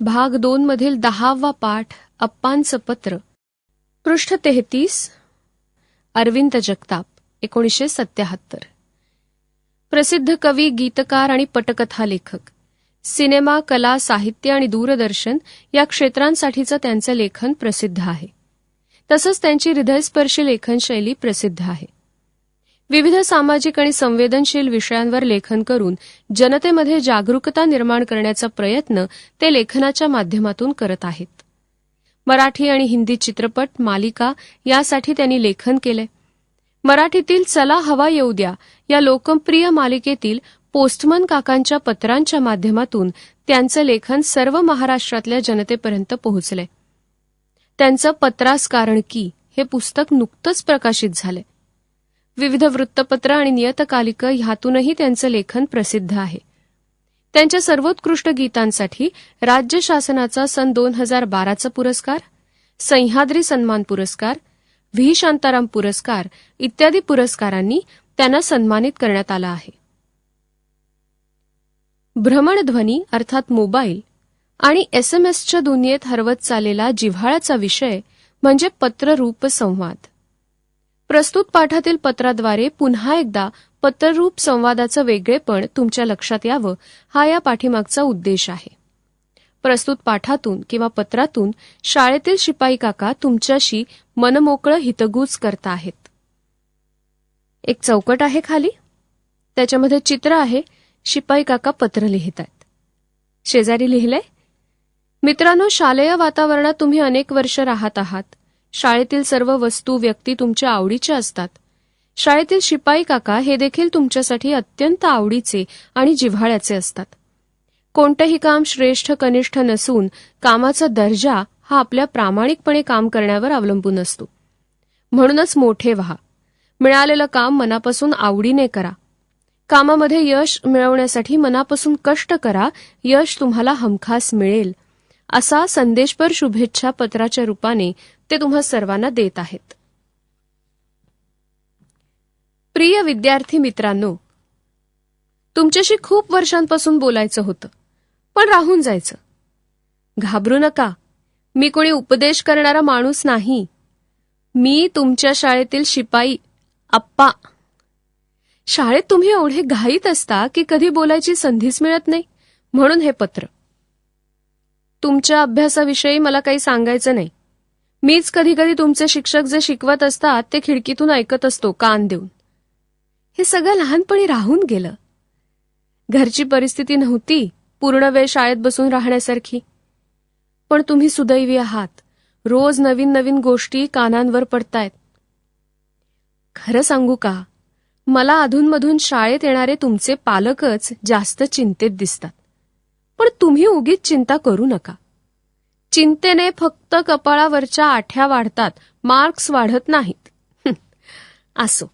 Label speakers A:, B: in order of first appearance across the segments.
A: भाग दोन मधील दहावा पाठ अप्पांचं पत्र पृष्ठ तेहतीस अरविंद जगताप एकोणीसशे सत्याहत्तर. प्रसिद्ध कवी गीतकार आणि पटकथा लेखक. सिनेमा कला साहित्य आणि दूरदर्शन या क्षेत्रांसाठीचं त्यांचं लेखन प्रसिद्ध आहे. तसंच त्यांची हृदयस्पर्शी लेखनशैली प्रसिद्ध आहे. विविध सामाजिक आणि संवेदनशील विषयांवर लेखन करून जनतेमध्ये जागरूकता निर्माण करण्याचा प्रयत्न ते लेखनाच्या माध्यमातून करत आहेत. मराठी आणि हिंदी चित्रपट मालिका यासाठी त्यांनी लेखन केले मराठीतील चला हवा येऊ द्या या लोकप्रिय मालिकेतील पोस्टमन काकांच्या पत्रांच्या माध्यमातून त्यांचं लेखन सर्व महाराष्ट्रातल्या जनतेपर्यंत पोहोचले त्यांचं पत्रास कारण की हे पुस्तक नुकतंच प्रकाशित झाले विविध वृत्तपत्र आणि नियतकालिक ह्यातूनही त्यांचं लेखन प्रसिद्ध आहे. त्यांच्या सर्वोत्कृष्ट गीतांसाठी राज्य शासनाचा सन दोन हजार बाराचा पुरस्कार सह्याद्री सन्मान पुरस्कार व्ही. शांताराम पुरस्कार इत्यादी पुरस्कारांनी त्यांना सन्मानित करण्यात आलं आहे. भ्रमणध्वनी अर्थात मोबाईल आणि एसएमएसच्या दुनियेत हरवत चाललेला जिव्हाळ्याचा विषय म्हणजे पत्ररूप संवाद. प्रस्तुत पाठातील पत्राद्वारे पुन्हा एकदा पत्ररूप संवादाचं वेगळेपण तुमच्या लक्षात यावं हा या पाठीमागचा उद्देश आहे. प्रस्तुत पाठातून किंवा पत्रातून शाळेतील शिपाई काका तुमच्याशी मनमोकळं हितगूज करता आहेत. एक चौकट आहे खाली. त्याच्यामध्ये चित्र आहे. शिपाई काका पत्र लिहित आहेत. शेजारी लिहिलंय मित्रांनो शालेय वातावरणात तुम्ही अनेक वर्ष राहत आहात. शाळेतील सर्व वस्तू व्यक्ती तुमच्या आवडीच्या असतात. शाळेतील शिपाई काका हे देखील तुमच्यासाठी अत्यंत आवडीचे आणि जिव्हाळ्याचे असतात. कोणतंही काम श्रेष्ठ कनिष्ठ नसून कामाचा दर्जा हा आपल्या प्रामाणिकपणे काम करण्यावर अवलंबून असतो. म्हणूनच मोठे व्हा. मिळालेलं काम मनापासून आवडीने करा. कामामध्ये यश मिळवण्यासाठी मनापासून कष्ट करा. यश तुम्हाला हमखास मिळेल. असा संदेशपर शुभेच्छा पत्राच्या रूपाने ते तुम्हा सर्वांना देत आहेत. प्रिय विद्यार्थी मित्रांनो तुमच्याशी खूप वर्षांपासून बोलायचं होतं पण राहून जायचं. घाबरू नका मी कोणी उपदेश करणारा माणूस नाही. मी तुमच्या शाळेतील शिपाई आप्पा. शाळेत तुम्ही एवढे घाईत असता की कधी बोलायची संधीच मिळत नाही म्हणून हे पत्र. तुमच्या अभ्यासाविषयी मला काही सांगायचं नाही. मीच कधी कधी तुमचे शिक्षक जे शिकवत असतात ते खिडकीतून ऐकत असतो कान देऊन. हे सगळं लहानपणी राहून गेलं. घरची परिस्थिती नव्हती पूर्ण वेळ शाळेत बसून राहण्यासारखी. पण तुम्ही सुदैवी आहात. रोज नवीन नवीन गोष्टी कानांवर पडतायत. खरं सांगू का? मला अधूनमधून शाळेत येणारे तुमचे पालकच जास्त चिंतेत दिसतात. पण तुम्ही उगीच चिंता करू नका. चिंतेने फक्त कपाळावरच्या आठ्या वाढतात मार्क्स वाढत नाहीत. असो.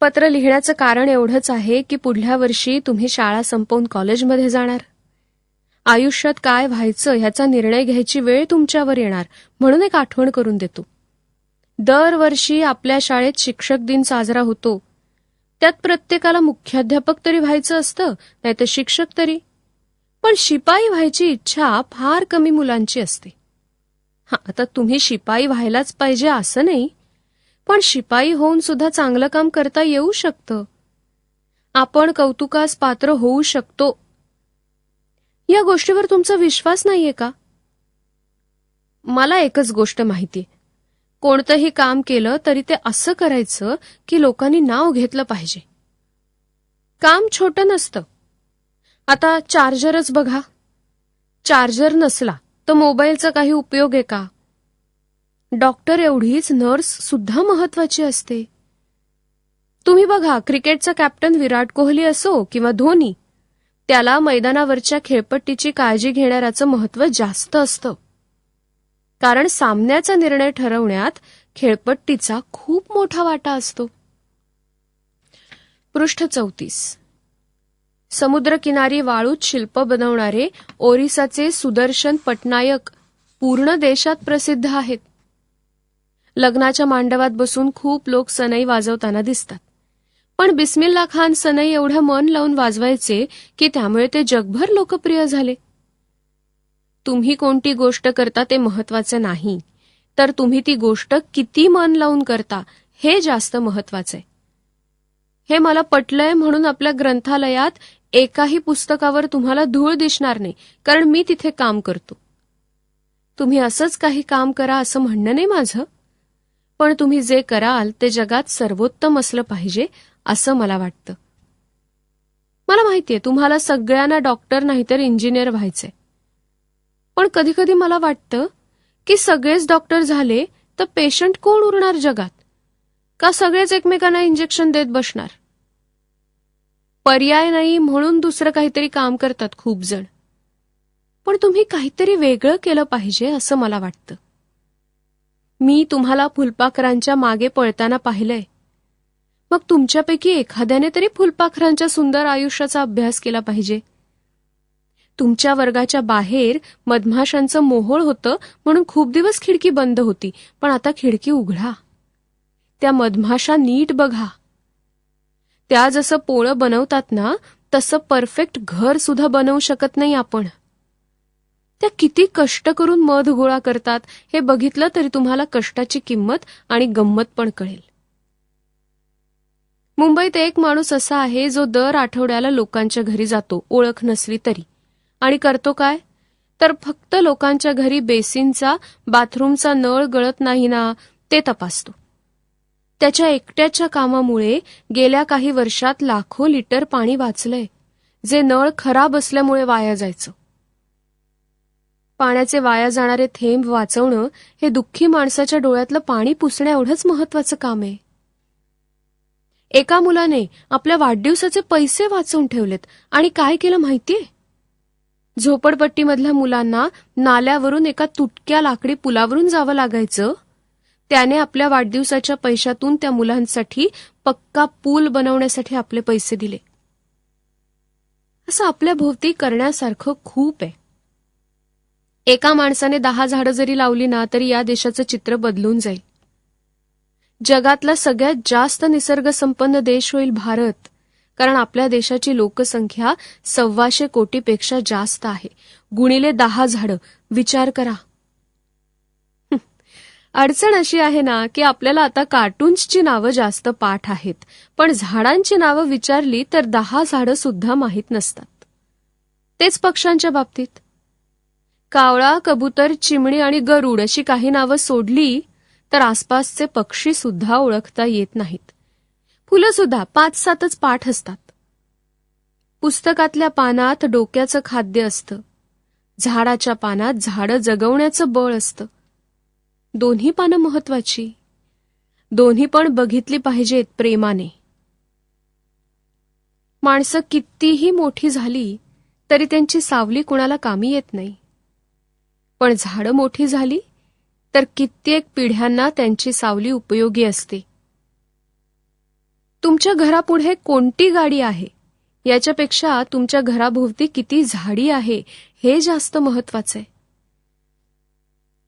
A: पत्र लिहिण्याचं कारण एवढंच आहे की पुढल्या वर्षी तुम्ही शाळा संपवून कॉलेजमध्ये जाणार. आयुष्यात काय व्हायचं ह्याचा निर्णय घ्यायची वेळ तुमच्यावर येणार म्हणून एक आठवण करून देतो. दरवर्षी आपल्या शाळेत शिक्षक दिन साजरा होतो त्यात प्रत्येकाला मुख्याध्यापक तरी व्हायचं असतं नाहीतर शिक्षक तरी. पण शिपाई व्हायची इच्छा फार कमी मुलांची असते. हा आता तुम्ही शिपाई व्हायलाच पाहिजे असं नाही पण शिपाई होऊन सुद्धा चांगलं काम करता येऊ शकतं. आपण कौतुकास पात्र होऊ शकतो. या गोष्टीवर तुमचा विश्वास नाहीये का? मला एकच गोष्ट माहितीये. कोणतंही काम केलं तरी ते असं करायचं की लोकांनी नाव घेतलं पाहिजे. काम छोटं नसतं. आता चार्जरच बघा. चार्जर नसला तर मोबाईलचा काही उपयोग आहे का? डॉक्टर एवढीच नर्स सुद्धा महत्वाची असते. तुम्ही बघा क्रिकेटचा कॅप्टन विराट कोहली असो किंवा धोनी त्याला मैदानावरच्या खेळपट्टीची काळजी घेणाऱ्याचं महत्त्व जास्त असतं. कारण सामन्याचा निर्णय ठरवण्यात खेळपट्टीचा खूप मोठा वाटा असतो. पृष्ठ चौतीस. समुद्रकिनारी वाळूत शिल्प बनवणारे ओरिसाचे सुदर्शन पटनायक पूर्ण देशात प्रसिद्ध आहेत. लग्नाच्या मांडवात बसून खूप लोक सनई वाजवताना दिसतात. पण बिस्मिल्ला खान सनई एवढं मन लावून वाजवायचे की त्यामुळे ते जगभर लोकप्रिय झाले. तुम्ही कोणती गोष्ट करता ते महत्वाचं नाही. तर तुम्ही ती गोष्ट किती मन लावून करता हे जास्त महत्वाचं आहे हे मला पटलंय म्हणून आपल्या ग्रंथालयात एकाही पुस्तकावर तुम्हाला धूळ दिसणार नाही कारण मी तिथे काम करतो. तुम्ही असंच काही काम करा असं म्हणणं नाही माझं. पण तुम्ही जे कराल ते जगात सर्वोत्तम असलं पाहिजे असं मला वाटतं. मला माहितीये तुम्हाला सगळ्यांना डॉक्टर नाहीतर इंजिनियर व्हायचंय. पण कधी कधी मला वाटतं की सगळेच डॉक्टर झाले तर पेशंट कोण उरणार जगात? का सगळेच एकमेकांना इंजेक्शन देत बसणार? पर्याय नाही म्हणून दुसरं काहीतरी काम करतात खूप जण. पण तुम्ही काहीतरी वेगळं केलं पाहिजे असं मला वाटतं. मी तुम्हाला फुलपाखरांच्या मागे पळताना पाहिलंय. मग तुमच्यापैकी एखाद्याने तरी फुलपाखरांच्या सुंदर आयुष्याचा अभ्यास केला पाहिजे. तुमच्या वर्गाच्या बाहेर मधमाशांचं मोहोळ होतं म्हणून खूप दिवस खिडकी बंद होती. पण आता खिडकी उघडा. त्या मधमाशा नीट बघा. त्या जसं पोळं बनवतात ना तसं परफेक्ट घर सुद्धा बनवू शकत नाही आपण. त्या किती कष्ट करून मध गोळा करतात हे बघितलं तरी तुम्हाला कष्टाची किंमत आणि गंमत पण कळेल. मुंबईत एक माणूस असा आहे जो दर आठवड्याला लोकांच्या घरी जातो ओळख नसली तरी. आणि करतो काय? तर फक्त लोकांच्या घरी बेसिनचा बाथरूमचा नळ गळत नाही ना ते तपासतो. त्याच्या एकट्याच्या कामामुळे गेल्या काही वर्षात लाखो लिटर पाणी वाचलंय जे नळ खराब असल्यामुळे वाया जायचं. पाण्याचे वाया जाणारे थेंब वाचवणं हे दुःखी माणसाच्या डोळ्यातलं पाणी पुसण्या एवढंच महत्वाचं काम आहे. एका मुलाने आपल्या वाढदिवसाचे पैसे वाचवून ठेवलेत आणि काय केलं माहितीये? झोपडपट्टीमधल्या मुलांना नाल्यावरून एका तुटक्या लाकडी पुलावरून जावं लागायचं. त्याने आपल्या वाढदिवसाच्या पैशातून त्या मुलांसाठी पक्का पूल बनवण्यासाठी आपले पैसे दिले. असं आपल्या भोवती करण्यासारखं खूप आहे. एका माणसाने दहा झाडं जरी लावली ना तरी या देशाचं चित्र बदलून जाईल. जगातला सगळ्यात जास्त निसर्गसंपन्न देश होईल भारत. कारण आपल्या देशाची लोकसंख्या सव्वाशे कोटीपेक्षा जास्त आहे. गुणिले दहा झाडं. विचार करा. अडचण अशी आहे ना की आपल्याला आता कार्टून्सची नावं जास्त पाठ आहेत. पण झाडांची नावं विचारली तर दहा झाडं सुद्धा माहीत नसतात. तेच पक्ष्यांच्या बाबतीत. कावळा कबूतर चिमणी आणि गरुड अशी काही नावं सोडली तर आसपासचे पक्षी सुद्धा ओळखता येत नाहीत. फुलं सुद्धा पाच सातच पाठ असतात. पुस्तकातल्या पानात डोक्याचं खाद्य असतं. झाडाच्या पानात झाडं जगवण्याचं बळ असतं. दोन्ही पानं महत्वाची दोन्ही पण बघितली पाहिजेत प्रेमाने. माणसं कितीही मोठी झाली तरी त्यांची सावली कुणाला कामी येत नाही. पण झाडं मोठी झाली तर कित्येक पिढ्यांना त्यांची सावली उपयोगी असते. तुमच्या घरापुढे कोणती गाडी आहे? याच्यापेक्षा तुमच्या घराभोवती किती झाडी आहे हे जास्त महत्वाचं आहे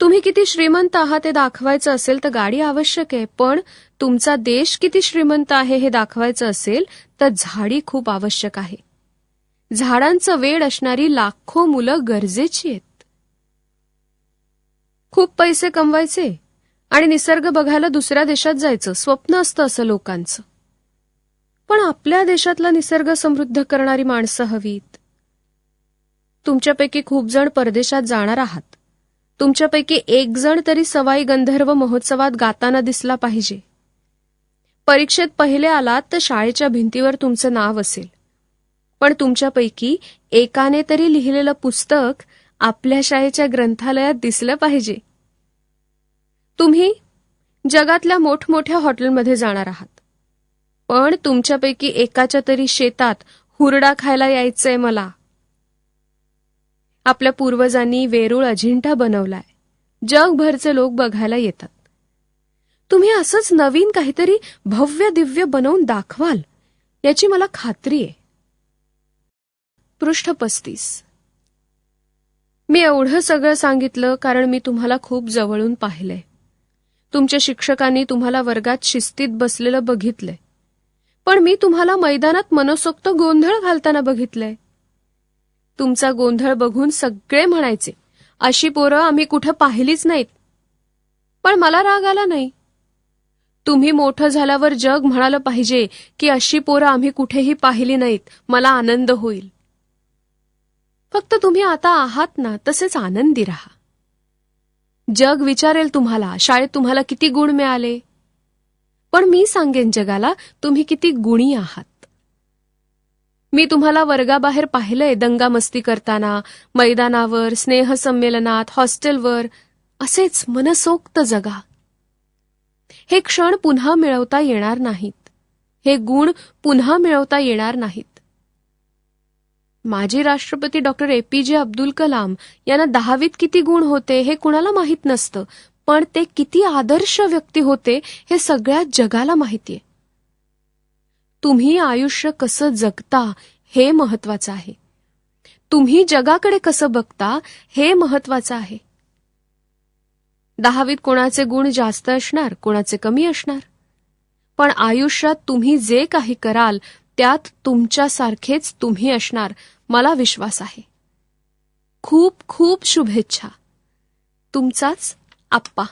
A: तुम्ही किती श्रीमंत आहात हे दाखवायचं असेल तर गाडी आवश्यक आहे पण तुमचा देश किती श्रीमंत आहे हे दाखवायचं असेल तर झाडी खूप आवश्यक आहे. झाडांचं वेड असणारी लाखो मुलं गरजेची आहेत. खूप पैसे कमवायचे आणि निसर्ग बघायला दुसऱ्या देशात जायचं स्वप्न असतं असं लोकांचं. पण आपल्या देशातला निसर्ग समृद्ध करणारी माणसं हवीत. तुमच्यापैकी खूप जण परदेशात जाणार आहात. तुमच्यापैकी एक जण तरी सवाई गंधर्व महोत्सवात गाताना दिसला पाहिजे. परीक्षेत पहिले आलात तर शाळेच्या भिंतीवर तुमचं नाव असेल. पण तुमच्यापैकी एकाने तरी लिहिलेलं पुस्तक आपल्या शाळेच्या ग्रंथालयात दिसलं पाहिजे. तुम्ही जगातल्या मोठमोठ्या हॉटेलमध्ये जाणार आहात. पण तुमच्यापैकी एकाच्या तरी शेतात हुरडा खायला यायचंय मला. आपल्या पूर्वजांनी वेरूळ अजिंठा बनवलाय. जगभरचे लोक बघायला येतात. तुम्ही असंच नवीन काहीतरी भव्य दिव्य बनवून दाखवाल याची मला खात्री आहे. पृष्ठ पस्तीस. मी एवढं सगळं सांगितलं कारण मी तुम्हाला खूप जवळून पाहिलंय. तुमच्या शिक्षकांनी तुम्हाला वर्गात शिस्तीत बसलेलं बघितलंय. पण मी तुम्हाला मैदानात मनसोक्त गोंधळ घालताना बघितलंय. तुमचा गोंधळ बघून सगळे म्हणायचे अशी पोरं आम्ही कुठं पाहिलीच नाहीत. पण मला राग आला नाही. तुम्ही मोठं झाल्यावर जग म्हणालं पाहिजे की अशी पोरं आम्ही कुठेही पाहिली नाहीत मला आनंद होईल. फक्त तुम्ही आता आहात ना तसेच आनंदी राहा. जग विचारेल तुम्हाला शाळेत तुम्हाला किती गुण मिळाले? पण मी सांगेन जगाला तुम्ही किती गुणी आहात. मी तुम्हाला वर्गाबाहेर पाहिलंय दंगामस्ती करताना मैदानावर स्नेहसंमेलनात हॉस्टेलवर असेच मनसोक्त जगा. हे क्षण पुन्हा मिळवता येणार नाहीत. हे गुण पुन्हा मिळवता येणार नाहीत. माजी राष्ट्रपती डॉक्टर ए पी जे अब्दुल कलाम यांना दहावीत किती गुण होते हे कुणाला माहीत नसतं पण ते किती आदर्श व्यक्ती होते हे सगळ्या जगाला माहितीये. तुम्ही आयुष्य कसं जगता हे महत्वाचं आहे. तुम्ही जगाकडे कसं बघता हे महत्वाचं आहे. दहावीत कोणाचे गुण जास्त असणार कोणाचे कमी असणार? पण आयुष्यात तुम्ही जे काही कराल त्यात तुमच्यासारखेच तुम्ही असणार मला विश्वास आहे. खूप खूप शुभेच्छा. तुमचाच आप्पा